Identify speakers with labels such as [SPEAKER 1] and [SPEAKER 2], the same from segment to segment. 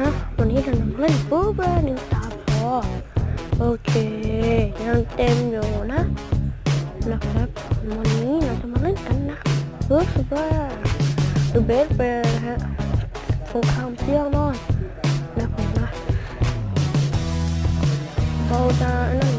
[SPEAKER 1] นะวันนี้เราทำเล่นปูเบเลยนึ่ตาพอโอเคยังเต็มอยู่นะนะครับวันนี้เราจะมาเล่นกันนะรู้สึกว่ดูเบสเบลนะฮะคงข้ามเที่ยงนอนนะผมนะเราจะนั่ง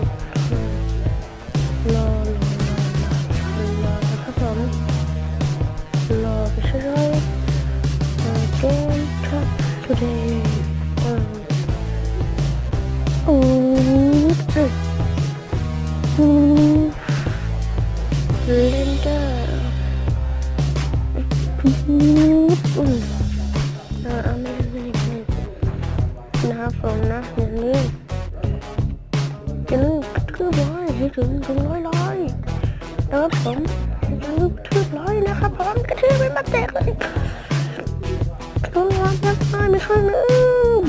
[SPEAKER 1] นะเอาไม่ไม่นะครับผมนะอย่าลืมอย่าลืมทืบร้อยให้ถึงถึงร้อยร้อยนะครับผมอย่าลืมทืบร้อยนะครับผมกระทือบไม่มาแตกเลยต้องรับยักษ์ไม้ไม่ข้างนึก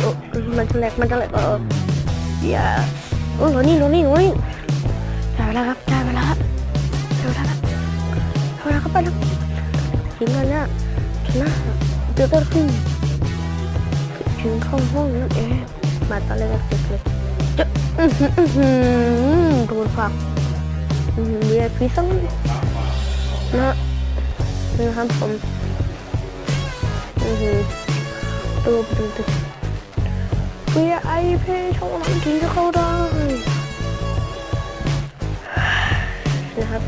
[SPEAKER 1] โอ้มันจะแหลกมันจะแหลกเอออย่าโอ้ยนี่นี่นี่ได้แล้วครับได้แล้ว pada hingannya kena jodoh sih jin kong hong eh mata lewat kecil cek kemudian pak dia pisang nah นะครับผมอือหือตัวเป็นตึก VIP ช่องนั้นถึงจะเข้าได้นะครับ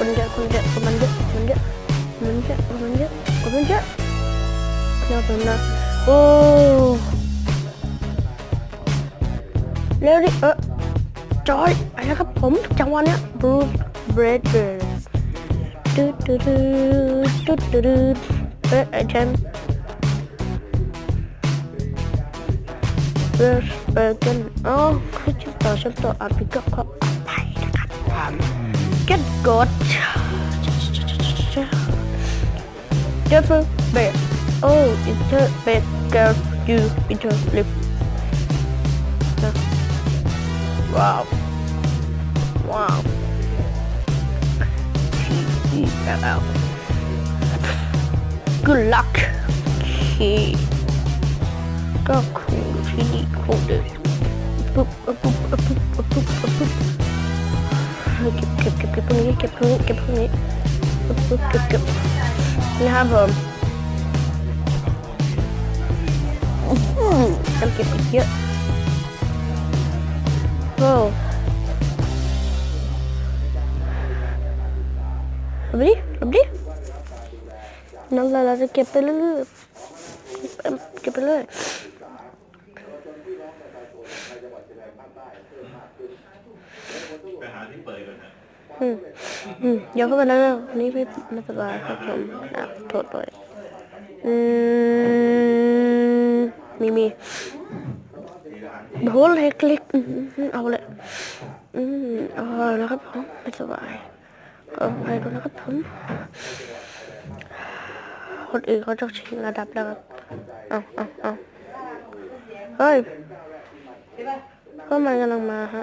[SPEAKER 1] Pemanjat, pemanjat, pemanjat, pemanjat, pemanjat, pemanjat, pemanjat. Benar, benar. Oh. Ya Lari, eh. Coy, ada ke bom cawannya Bruce Brother. Du du du du du du. Eh, jam. Bruce Brother. Oh, kecil tak sentuh api kok apa ini kan? get good. Careful, bear. Oh, it's a bad. You into lip. Wow. Wow. Good luck. Okay. Go cool. She need. Boop, boop, boop, boop, boop, boop. เก็บเก็บเก็บเก็บพวกนี้เก็บพวกนี้เก็บพวกนี้ปุ๊บปุ๊บเก็บเก็บนะครับผมต้องเก็บอีกเยอะโอ้หลบดิหลบดินั่นแหละเราจะเก็บไปเรื่อยเก็บไปเรื่อย
[SPEAKER 2] เดก่อนนะ
[SPEAKER 1] อืมอืมเดี๋ยวเข้าไปแล้ววันนี้พี่ไม่สบายครับผมนะโทษด้วยอืมมีมีโหเล็กเลิกเอาเลยอืมเอาแล้วครับผมไม่สบายก็ไปดูวยนะครับผมคนอื่นเขาจะชิงระดับแล้วครับเอาเอาเอาเฮ้ยก็มันกำลังมาฮะ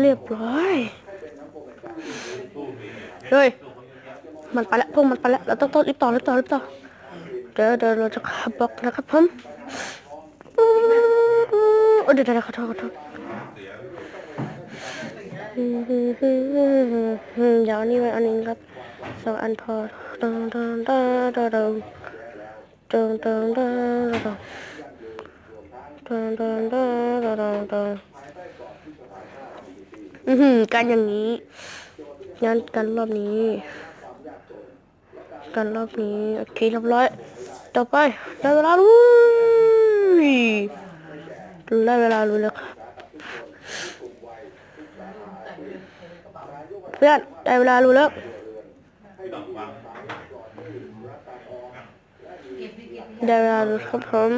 [SPEAKER 1] เรียบร้อยเฮ้ยมันไปแล้วพวกมันไปแล้วเราต้องต้องรีบต่อรีบต่อรีบต่อเดี๋ยวเดี๋ยวเราจะขับบล็อกนะครับผมโอ้เดี๋ยวเดี๋ยวขอโทษขอโทษเดี๋ยวนี้ไว้อันนึงครับ สองอันพอตึงตึงตึงตึงตึงตึงตึงตึงตึงตึงตึงตึงตึงตึงอือหือการอย่างนี้งานกันรอบนี้กันรอบนี้โอเคเรียบร้อยต่อไปได้เวลาลุยได้เวลารู้แล้วครับเพื่อนได้เวลารู้แล้ว
[SPEAKER 2] ดอกวาง
[SPEAKER 1] ได้เวลารู้ครับผม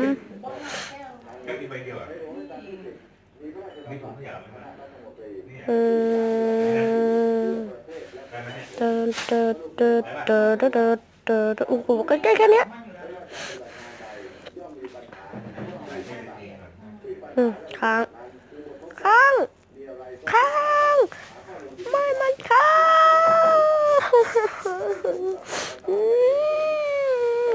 [SPEAKER 2] แค่ที่ไปเดียวอะนี่ผมขยับเลยนะนี่
[SPEAKER 1] เออ
[SPEAKER 2] ได้ไหมเนี่ย
[SPEAKER 1] เดินเดินเดินเดินเดินเดินเดินโอ้โหใกล้ๆแค่เนี้ยอืมค้างค้าง ค้าง ไม่มันค้างอืม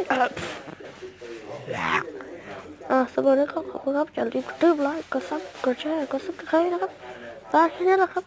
[SPEAKER 1] อะสำหรับนี้ก็ขอบคุณครับอย่าลืมกดติดไลค์กดซับกดแชร์กดซับสไครต์นะครับตาแค่นี้แหละครับ